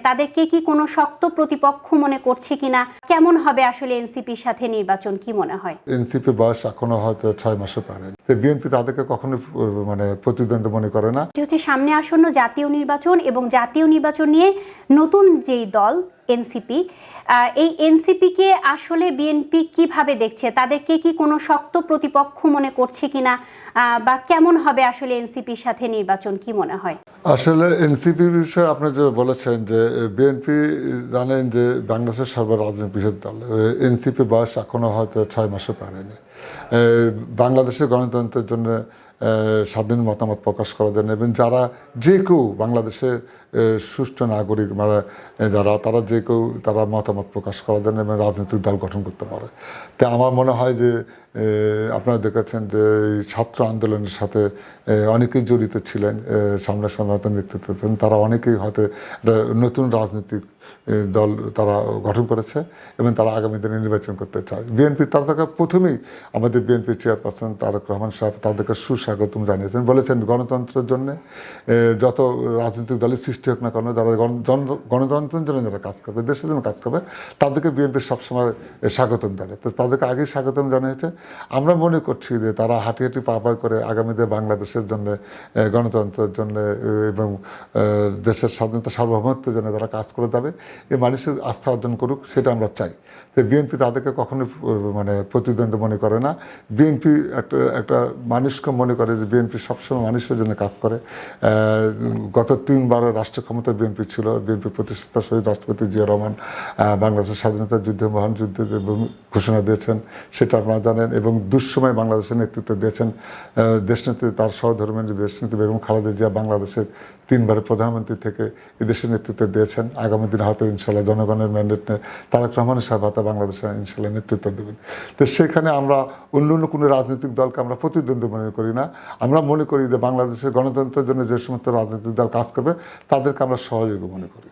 তাদেরকে কি কোনো শক্ত প্রতিপক্ষ মনে করছে কিনা? কেমন হবে আসলে এনসিপির সাথে নির্বাচন কি মনে হয়? এনসিপি বয়স এখনও হয়তো ছয় মাসে পারেনি তো বিএনপি তাদেরকে কখনো মানে প্রতিদ্বন্দ্বী মনে করে না। হচ্ছে সামনে আসন্ন জাতীয় নির্বাচন এবং জাতীয় নির্বাচন নিয়ে নতুন যেই দল এনসিপি এই এনসিপিকে আসলে বিএনপি কীভাবে দেখছে? তাদেরকে কি কোনো শক্ত প্রতিপক্ষ মনে করছে কিনা? বা কেমন হবে আসলে এনসিপির সাথে নির্বাচন কি মনে হয়? আসলে এনসিপি বিষয়ে আপনি যে বলেছেন যে বিএনপি জানেন যে বাংলাদেশের সর্ব বৃহৎ দল। এনসিপি বয়স এখনও হয়তো ছয় মাসে পারেনি। বাংলাদেশের গণতন্ত্রের জন্য স্বাধীন মতামত প্রকাশ করার জন্য এবং যারা যে কেউ বাংলাদেশের সুষ্ঠু নাগরিক মানে যারা, তারা যে কেউ, তারা মতামত প্রকাশ করার জন্য এবং রাজনৈতিক দল গঠন করতে পারে তো আমার মনে হয় যে আপনারা দেখেছেন যে, এই ছাত্র আন্দোলনের সাথে অনেকেই জড়িত ছিলেন সামনে সনাতন নেতৃত্ব। তারা অনেকেই হয়তো নতুন রাজনৈতিক দল তারা গঠন করেছে এবং তারা আগামী দিনে নির্বাচন করতে চায় বিএনপি, তারা প্রথমেই আমাদের বিএনপি চেয়ারপারসন তারেক রহমান সাহেব তাদেরকে সুস্বাগতম জানিয়েছেন। বলেছেন গণতন্ত্রের জন্য যত রাজনৈতিক দলের সৃষ্টি হোক না কেন যারা গণ- জন- গণতন্ত্রের জন্য যারা কাজ করবে দেশের জন্য কাজ করবে তাদেরকে বিএনপি সবসময় এ, স্বাগতম জানায়। তো তাদেরকে আগেই স্বাগতম জানিয়েছে। আমরা মনে করছি যে তারা হাঁটি হাঁটি পা পা করে আগামীতে বাংলাদেশের জন্য গণতন্ত্রের জন্য এবং দেশের স্বাধীনতা সার্বভৌমত্বের জন্য তারা কাজ করে যাবে এই মানুষের আস্থা অর্জন করুক সেটা আমরা চাই। তো বিএনপি তাদেরকে কখনোই মানে প্রতিদ্বন্দ্বী মনে করে না। বিএনপি একটা একটা মানুষকে মনে করে যে বিএনপি সবসময় মানুষের জন্য কাজ করে। গত তিনবার রাষ্ট্র ক্ষমতা বিএনপি ছিল। বিএনপি প্রতিষ্ঠাতা শহীদ রাষ্ট্রপতি জিয়া রহমান বাংলাদেশের স্বাধীনতা যুদ্ধে মহান যুদ্ধে ঘোষণা দিয়েছেন, সেটা আপনারা জানেন এবং দুঃসময় বাংলাদেশের নেতৃত্ব দিয়েছেন। দেশ দেশনেত্রী তার সহধর্মের দেশনেত্রী বেগম খালেদা জিয়া বাংলাদেশের তিনবারের প্রধানমন্ত্রী থেকে এদেশের নেতৃত্ব দিয়েছেন। আগামী দিন হয়তো ইনশাল্লাহ জনগণের ম্যান্ডেট নিয়ে তারেক রহমানের সাহেব হয়তো বাংলাদেশে ইনশাল্লাহ নেতৃত্ব দেবেন। তো সেখানে আমরা অন্য অন্য কোনো রাজনৈতিক দলকে আমরা প্রতিদ্বন্দ্বী মনে করি না। আমরা মনে করি যে বাংলাদেশের গণতন্ত্রের জন্য যে সমস্ত রাজনৈতিক দল কাজ করবে, তাদেরকে আমরা সহযোগী মনে করি।